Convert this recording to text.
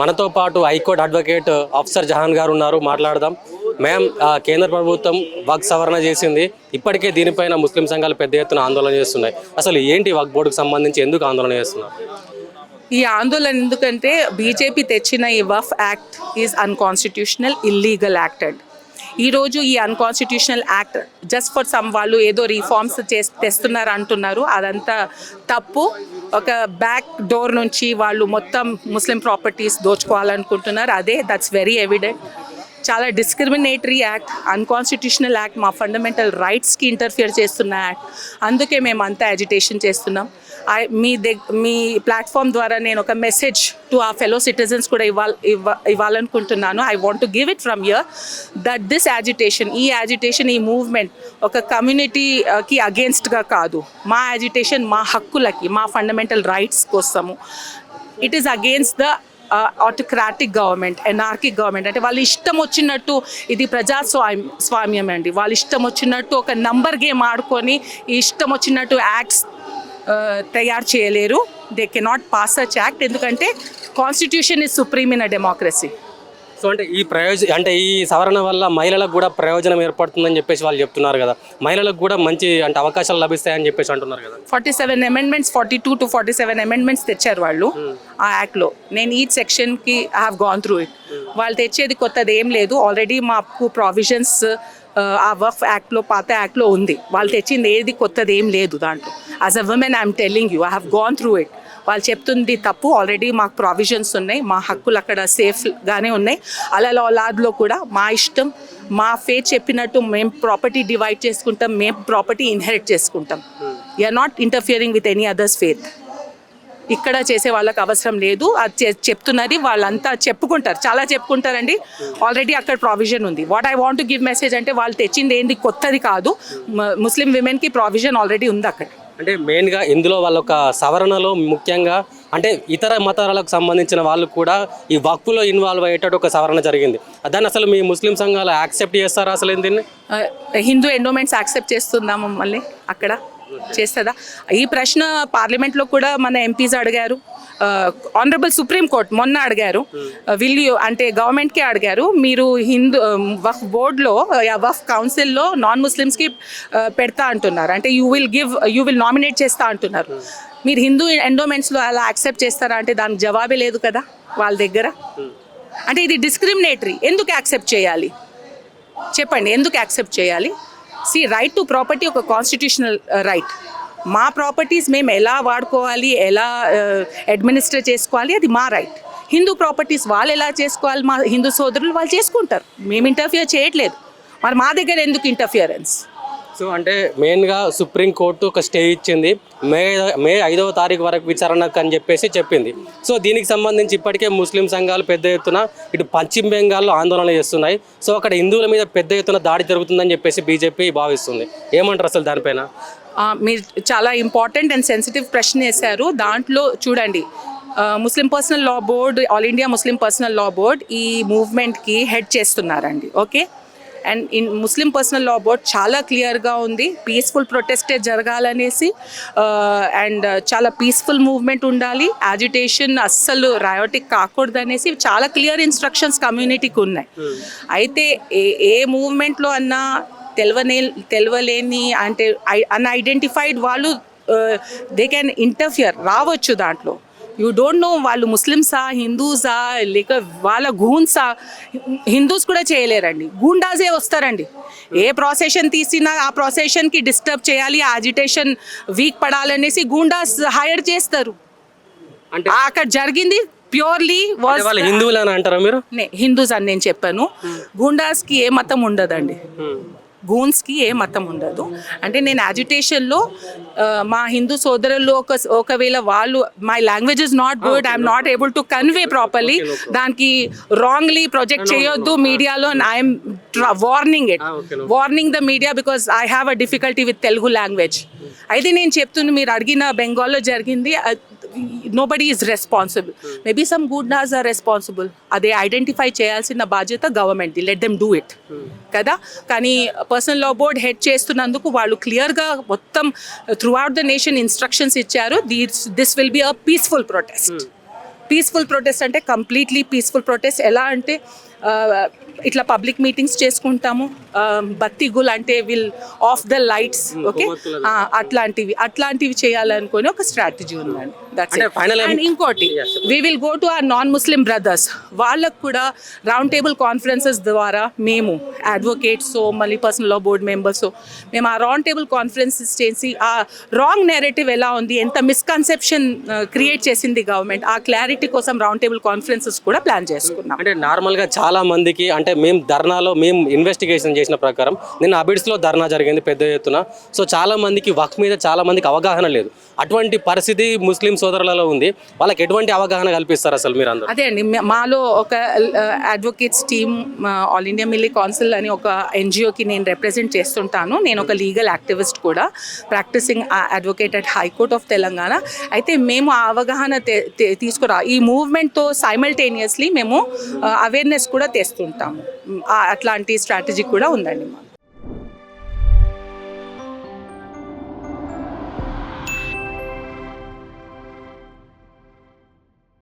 మనతో పాటు high court advocate Afsar Jahan గారు ఉన్నారు మాట్లాడదాం. మ్యామ్ కేంద్ర ప్రభుత్వం వక్ సవరణ చేసింది. ఇప్పటికే దీనిపైన ముస్లిం సంఘాలు పెద్ద ఎత్తున ఆందోళన చేస్తున్నాయి. అసలు ఏంటి వక్ బోర్డుకు సంబంధించి ఎందుకు ఆందోళన చేస్తున్నారు? ఈ ఆందోళన ఎందుకంటే బీజేపీ తెచ్చిన ఈ Waqf act is unconstitutional illegal act and ఈరోజు ఈ unconstitutional act just for some వాళ్ళు ఏదో రిఫార్మ్స్ చే తెస్తున్నారు అంటున్నారు అదంతా తప్పు. ఒక బ్యాక్ డోర్ నుంచి వాళ్ళు మొత్తం ముస్లిం ప్రాపర్టీస్ దోచుకోవాలనుకుంటున్నారు. అదే దట్స్ వెరీ ఎవిడెంట్ చాలా డిస్క్రిమినేటరీ యాక్ట్ అన్కాన్స్టిట్యూషనల్ యాక్ట్ మా ఫండమెంటల్ రైట్స్కి ఇంటర్ఫియర్ చేస్తున్న యాక్ట్ అందుకే మేము అంతా అజిటేషన్ చేస్తున్నాం. ఐ మీ దగ్ మీ ప్లాట్ఫామ్ ద్వారా నేను ఒక మెసేజ్ టు ఆ ఫెలో సిటిజన్స్ కూడా ఇవ్వాలి ఇవ్వ ఇవ్వాలనుకుంటున్నాను. I want to give it from here that this agitation ఈ యాజిటేషన్ ఈ మూవ్మెంట్ ఒక కమ్యూనిటీకి uh, అగేన్స్ట్గా కాదు. మా యాజిటేషన్ మా హక్కులకి మా ఫండమెంటల్ రైట్స్ కోసము. It is against the autocratic government anarchic government అంటే వాళ్ళు ఇష్టం వచ్చినట్టు ఇది ప్రజాస్వామ్య స్వామ్యం అండి వాళ్ళు ఇష్టం వచ్చినట్టు ఒక నంబర్ గేమ్ ఆడుకొని ఇష్టం వచ్చినట్టు యాక్ట్స్ తయారు చేయలేరు. They cannot pass such act ఎందుకంటే constitution is supreme in a democracy so అంటే ఈ ప్రయోజ అంటే ఈ సవరణ వల్ల మహిళలకు కూడా ప్రయోజనం ఏర్పడుతుందని చెప్పేసి వాళ్ళు చెప్తున్నారు కదా. మహిళలకు కూడా మంచి అంటే అవకాశాలు లభిస్తాయని చెప్పేసి అంటున్నారు కదా. Forty seven amendments forty two to forty seven amendments తెచ్చారు వాళ్ళు ఆ యాక్ట్లో నేను ఈ సెక్షన్కి I have gone through it వాళ్ళు తెచ్చేది కొత్తది ఏం లేదు. ఆల్రెడీ మాకు ప్రావిజన్స్ ఆ వర్క్ యాక్ట్లో పాత యాక్ట్లో ఉంది. వాళ్ళు తెచ్చింది ఏది కొత్తది ఏం లేదు దాంట్లో. As a woman I'm telling you I have gone through it వాళ్ళు చెప్తుంది తప్పు ఆల్రెడీ మాకు ప్రావిజన్స్ ఉన్నాయి. మా హక్కులు అక్కడ సేఫ్గానే ఉన్నాయి. అలా లాద్లో కూడా మా ఇష్టం మా ఫేత్ చెప్పినట్టు మేము ప్రాపర్టీ డివైడ్ చేసుకుంటాం మేము ప్రాపర్టీ ఇన్హెరిట్ చేసుకుంటాం. You are not interfering with any others faith ఇక్కడ చేసే వాళ్ళకి అవసరం లేదు. అది చెప్తున్నది వాళ్ళంతా చెప్పుకుంటారు. చాలా చెప్పుకుంటారండి. ఆల్రెడీ అక్కడ ప్రావిజన్ ఉంది. What I want give message అంటే వాళ్ళు తెచ్చింది ఏంది కొత్తది కాదు. ముస్లిం విమెన్కి ప్రావిజన్ ఆల్రెడీ ఉంది అక్కడ. అంటే మెయిన్గా ఇందులో వాళ్ళ ఒక సవరణలో ముఖ్యంగా అంటే ఇతర మతాలకు సంబంధించిన వాళ్ళు కూడా ఈ వక్ఫులో ఇన్వాల్వ్ అయ్యేటట్టు ఒక సవరణ జరిగింది. దాన్ని అసలు మీ ముస్లిం సంఘాలు యాక్సెప్ట్ చేస్తారా అసలు దీన్ని హిందూ ఎండోమెంట్స్ యాక్సెప్ట్ చేస్తుందా మమ్మల్ని అక్కడ. చేస్తుందా? ఈ ప్రశ్న పార్లమెంట్లో కూడా మన ఎంపీస్ అడిగారు. ఆనరబుల్ సుప్రీం కోర్ట్ మొన్న అడిగారు. విల్ యూ అంటే గవర్నమెంట్కే అడిగారు. మీరు హిందూ వఫ్ బోర్డ్లో వఫ్ కౌన్సిల్లో నాన్ ముస్లిమ్స్కి పెడతా అంటున్నారు. అంటే you will give you will nominate చేస్తా అంటున్నారు. మీరు హిందూ ఎండోమెంట్స్లో అలా యాక్సెప్ట్ చేస్తారా? అంటే దానికి జవాబే లేదు కదా వాళ్ళ దగ్గర. అంటే ఇది డిస్క్రిమినేటరీ. ఎందుకు యాక్సెప్ట్ చేయాలి? చెప్పండి ఎందుకు యాక్సెప్ట్ చేయాలి? సి రైట్ టు ప్రాపర్టీ ఒక కాన్స్టిట్యూషనల్ రైట్ uh, మా ప్రాపర్టీస్ మేము ఎలా వాడుకోవాలి ఎలా uh, అడ్మినిస్టర్ చేసుకోవాలి అది మా రైట్ హిందూ ప్రాపర్టీస్ వాళ్ళు ఎలా చేసుకోవాలి మా హిందూ సోదరులు వాళ్ళు చేసుకుంటారు. మేము ఇంటర్ఫియర్ చేయట్లేదు. మరి మా దగ్గర ఎందుకు ఇంటర్ఫియరెన్స్ సో అంటే మెయిన్గా సుప్రీంకోర్టు ఒక స్టే ఇచ్చింది. మే మే ఐదవ తారీఖు వరకు విచారణకు అని చెప్పేసి చెప్పింది. సో దీనికి సంబంధించి ఇప్పటికే ముస్లిం సంఘాలు పెద్ద ఎత్తున ఇటు పశ్చిమ బెంగాల్లో ఆందోళనలు చేస్తున్నాయి. సో అక్కడ హిందువుల మీద పెద్ద ఎత్తున దాడి జరుగుతుందని చెప్పేసి బీజేపీ భావిస్తుంది. ఏమంటారు అసలు దానిపైన? మీరు చాలా ఇంపార్టెంట్ అండ్ సెన్సిటివ్ ప్రశ్న వేశారు. దాంట్లో చూడండి Muslim personal law board all India Muslim personal law board ఈ మూవ్మెంట్కి హెడ్ చేస్తున్నారండి. Okay? And in Muslim personal law board చాలా క్లియర్గా ఉంది. పీస్ఫుల్ ప్రొటెస్టే జరగాలనేసి అండ్ చాలా పీస్ఫుల్ మూవ్మెంట్ ఉండాలి. యాజిటేషన్ అస్సలు రయోటిక్ కాకూడదు అనేసి చాలా క్లియర్ ఇన్స్ట్రక్షన్స్ కమ్యూనిటీకి ఉన్నాయి. అయితే ఏ ఏ మూవ్మెంట్లో అన్నా తెలవనే తెలవలేని అంటే అన్ఐడెంటిఫైడ్ వాళ్ళు దే క్యాన్ ఇంటర్ఫియర్ రావచ్చు దాంట్లో. యూ డోంట్ నో వాళ్ళు ముస్లిమ్సా హిందూసా లేక వాళ్ళ గూన్సా హిందూస్ కూడా చేయలేరండి. గూండాజే వస్తారండి. ఏ ప్రాసెషన్ తీసినా ఆ ప్రాసెషన్కి డిస్టర్బ్ చేయాలి యాజిటేషన్ వీక్ పడాలనేసి గూండాస్ హైర్ చేస్తారు. అంటే ఆ అక్కడ జరిగింది ప్యూర్లీ వాళ్ళు హిందువులు అని అంటారా మీరు? హిందూస్ అని నేను చెప్పాను. గూండాస్కి ఏ మతం ఉండదండి. గూన్స్కి ఏ మతం ఉండదు. అంటే నేను యాజిటేషన్లో మా హిందూ సోదరులు ఒక ఒకవేళ వాళ్ళు my language is not good I'm not able to convey properly దానికి రాంగ్లీ ప్రొజెక్ట్ చేయొద్దు మీడియాలో I'm warning it warning the media because I have a difficulty with Telugu language అయితే నేను చెప్తున్నా మీరు అడిగిన బెంగాల్లో జరిగింది nobody is responsible maybe some goondas are responsible అదే ఐడెంటిఫై చేయాల్సిన బాధ్యత government let them do it కదా? కానీ పర్సనల్ లా బోర్డ్ హెడ్ చేస్తున్నందుకు వాళ్ళు క్లియర్గా మొత్తం throughout the nation instructions ఇచ్చారు this this will be a peaceful protest peaceful protest అంటే కంప్లీట్లీ పీస్ఫుల్ ప్రొటెస్ట్ ఎలా అంటే ఇట్లా పబ్లిక్ మీటింగ్స్ చేసుకుంటాము. బత్తిగులు అంటే will off the lights okay అట్లాంటివి. అట్లాంటివి చేయాలనుకొని ఒక స్ట్రాటజీ ఉందండి. అండ్ ఇంకోటి we will go to our non Muslim brothers వాళ్ళకు కూడా రౌండ్ టేబుల్ కాన్ఫరెన్సెస్ ద్వారా మేము అడ్వకేట్స్ మళ్ళీ పర్సనల్ లా బోర్డ్ మెంబర్స్ మేము ఆ రౌండ్ టేబుల్ కాన్ఫరెన్సెస్ చేసి ఆ రాంగ్ నేరేటివ్ ఎలా ఉంది ఎంత మిస్కన్సెప్షన్ క్రియేట్ చేసింది గవర్నమెంట్ ఆ క్లారిటీ కోసం రౌండ్ టేబుల్ కాన్ఫరెన్సెస్ కూడా ప్లాన్ చేసుకున్నాం. అంటే నార్మల్గా చాలా మందికి అంటే మేము ధర్నాలో మేము ఇన్వెస్టిగేషన్ చేసిన ప్రకారం నిన్న అబిడ్స్లో ధర్నా జరిగింది పెద్ద ఎత్తున. సో చాలా మందికి వక్ మీద చాలా మందికి అవగాహన లేదు. అటువంటి పరిస్థితి ముస్లిం సోదరులలో ఉంది. వాళ్ళకి ఎటువంటి అవగాహన కల్పిస్తారు అసలు మీరు అందరూ అదే అండి. మాలో ఒక advocates team all India Milli council అని ఒక ఎన్జిఓకి నేను రిప్రజెంట్ చేస్తుంటాను. నేను ఒక లీగల్ యాక్టివిస్ట్ కూడా practicing advocate at high court of Telangana అయితే మేము ఆ అవగాహన తె- తీసుకురా ఈ మూవ్మెంట్తో సైమల్టేనియస్లీ మేము అవేర్నెస్ కూడా తెస్తుంటాము. అట్లాంటి స్ట్రాటజీ కూడా ఉందండి మాకు.